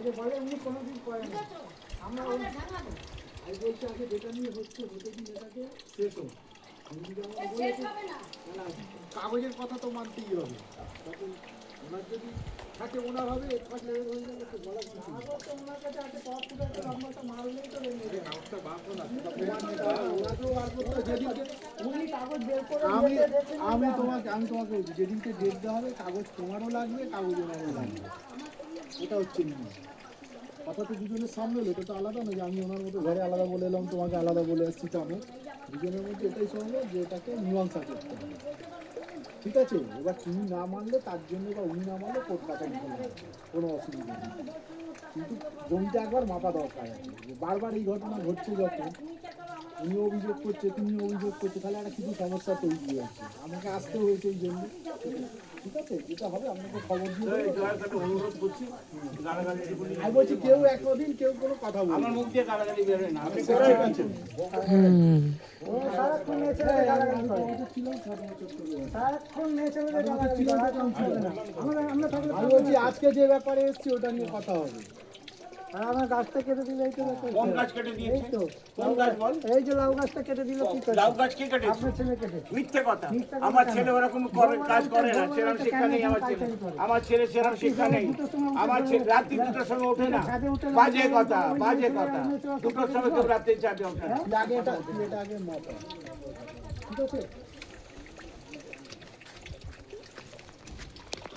আগে বলে উনি কোনোদিন করেন না। আমরা আমি বলছি আগে যেটা নিয়ে হচ্ছে হতে দিন এটাকে শেষ হোক কাগজের কথা তো মানতেই হবে। ওনার যদি থাকে ওনার হবে ফার্স্ট লেভেল হয়ে যাবে তো বলা কিছু নেই। ওনার কাছে আছে পাওয়ার ফুটে একটা নম্বরটা মারলেই তো। কাগজটা বার বার করতে যেদিনকে উনি কাগজ বের করে আমি আমি তোমাকে আমি তোমাকে বলছি যেদিনকে ডেট দেওয়া হবে কাগজ তোমারও লাগবে কাগজ ওনারও লাগবে। এটা হচ্ছে নিয়ম। কথা তো দুজনের সামনে এটা তো আলাদা না যে আমি ওনার মতো ঘরে আলাদা বলে এলাম, তোমাকে আলাদা বলে আসছি না। দুজনের মধ্যে এটাই সম্ভব যে এটাকে মীমাংসা করতে হবে। ঠিক আছে? এবার তুমি না মানলে, তার জন্য বা উনি না মানলে কোর্ট কাটাই কোনো অসুবিধা নেই। কিন্তু জমিটা একবার মাপা দরকার বারবার এই ঘটনা ঘটছে যখন উনি অভিযোগ করছে তুমি অভিযোগ করছে তাহলে একটা কিছু সমস্যা তৈরি হয়েছে আমাকে আসতে হয়েছে এই জন্য। ঠিক আছে? যেটা হবে আপনাকে খবর দিয়ে অনুরোধ করছি গালাগালি দিয়ে বলি, আমি বলছি কেউ একদিন কেউ কোনো কথা বলবে আমার মুখ দিয়ে গালাগালি বেরোয় না আপনি সারাক্ষণ থাকলে আজকে যে ব্যাপারে এসেছি ওটা নিয়ে কথা হবে। আমার গাছটা কেটে দিলে এই তো কোন গাছ কেটে দিয়েছে। কোন গাছ বল। এই যে লাউ গাছটা কেটে দিল কি করে লাউ গাছ কে কেটেছে? আপনার ছেলে কেটে মিথ্যে কথা। আমার ছেলে ওরকম করে কাজ করে না। সেরকম শিক্ষা নেই আমার ছেলে। আমার ছেলে সেরকম শিক্ষা নেই। আমার ছেলে রাত্রি দুটোর সময় ওঠে না। বাজে কথা বাজে কথা। দুটোর সময় কেউ রাত্রে চাপে ওঠে না। আগে এটা আগে মাপা। ঠিক আছে?